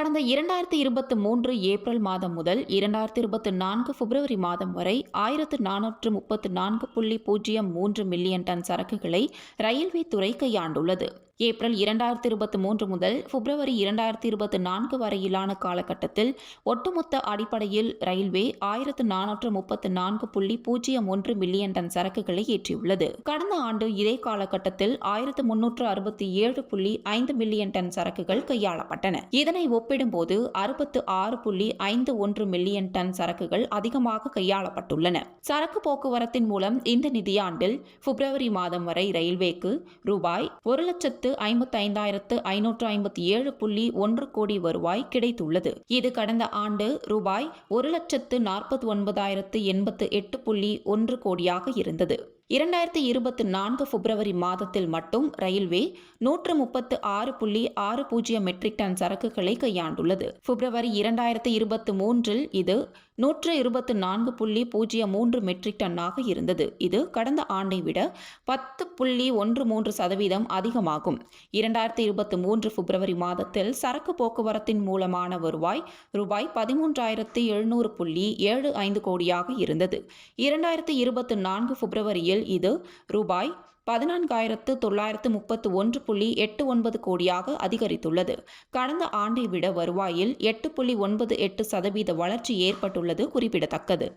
கடந்த இரண்டாயிரத்தி இருபத்தி மூன்று ஏப்ரல் மாதம் முதல் இரண்டாயிரத்தி இருபத்தி நான்கு பிப்ரவரி மாதம் வரை ஆயிரத்து நானூற்று முப்பத்து நான்கு புள்ளி பூஜ்ஜியம் மூன்று மில்லியன் டன் சரக்குகளை ரயில்வே துறை கையாண்டுள்ளது. ஏப்ரல் இரண்டாயிரத்தி இருபத்தி மூன்று முதல் பிப்ரவரி இரண்டாயிரத்தி இருபத்தி நான்கு வரையிலான காலகட்டத்தில் ஒட்டுமொத்த அடிப்படையில் ரயில்வே ஆயிரத்து நானூற்று முப்பத்து நான்கு புள்ளி பூஜ்ஜியம் ஒன்று மில்லியன் டன் சரக்குகளை ஏற்றியுள்ளது. கடந்த ஆண்டு இதே காலகட்டத்தில் ஆயிரத்து முன்னூற்று அறுபத்தி ஏழு புள்ளி ஐந்து மில்லியன் டன் சரக்குகள் கையாளப்பட்டன. இதனை ஒப்பிடும்போது அறுபத்து ஆறு புள்ளி ஐந்து ஒன்று மில்லியன் டன் சரக்குகள் அதிகமாக கையாளப்பட்டுள்ளன. சரக்கு போக்குவரத்தின் மூலம் இந்த நிதியாண்டில் பிப்ரவரி மாதம் வரை ரயில்வேக்கு ரூபாய் ஒரு லட்சத்து ஐம்பத்தைந்தாயிரத்து ஐநூற்று ஐம்பத்தி ஏழு புள்ளி ஒன்று கோடி வருவாய் கிடைத்துள்ளது. இது கடந்த ஆண்டு ரூபாய் ஒரு லட்சத்து நாற்பத்தி ஒன்பதாயிரத்து எண்பத்து எட்டு புள்ளி ஒன்று கோடியாக இருந்தது. இரண்டாயிரத்தி இருபத்தி நான்கு பிப்ரவரி மாதத்தில் மட்டும் ரயில்வே நூற்று முப்பத்து ஆறு புள்ளி ஆறு பூஜ்ஜியம் மெட்ரிக் டன் சரக்குகளை கையாண்டுள்ளது. பிப்ரவரி இரண்டாயிரத்தி இருபத்தி மூன்றில் இது நூற்று இருபத்து நான்கு புள்ளி பூஜ்ஜியம் மூன்று மெட்ரிக் டன்னாக இருந்தது. இது கடந்த ஆண்டை விட பத்து புள்ளி ஒன்று மூன்று சதவீதம் அதிகமாகும். இரண்டாயிரத்தி இருபத்தி மூன்று பிப்ரவரி மாதத்தில் சரக்கு போக்குவரத்தின் மூலமான வருவாய் ரூபாய் பதிமூன்றாயிரத்தி எழுநூறு புள்ளி ஏழு ஐந்து கோடியாக இருந்தது. இரண்டாயிரத்தி இருபத்தி நான்கு பிப்ரவரியில் இது ரூபாய் பதினான்காயிரத்து தொள்ளாயிரத்து முப்பத்து ஒன்று புள்ளி எட்டு ஒன்பது கோடியாக அதிகரித்துள்ளது. கடந்த ஆண்டை விட வருவாயில் எட்டு புள்ளி ஒன்பது எட்டு சதவீத வளர்ச்சி ஏற்பட்டுள்ளது குறிப்பிடத்தக்கது.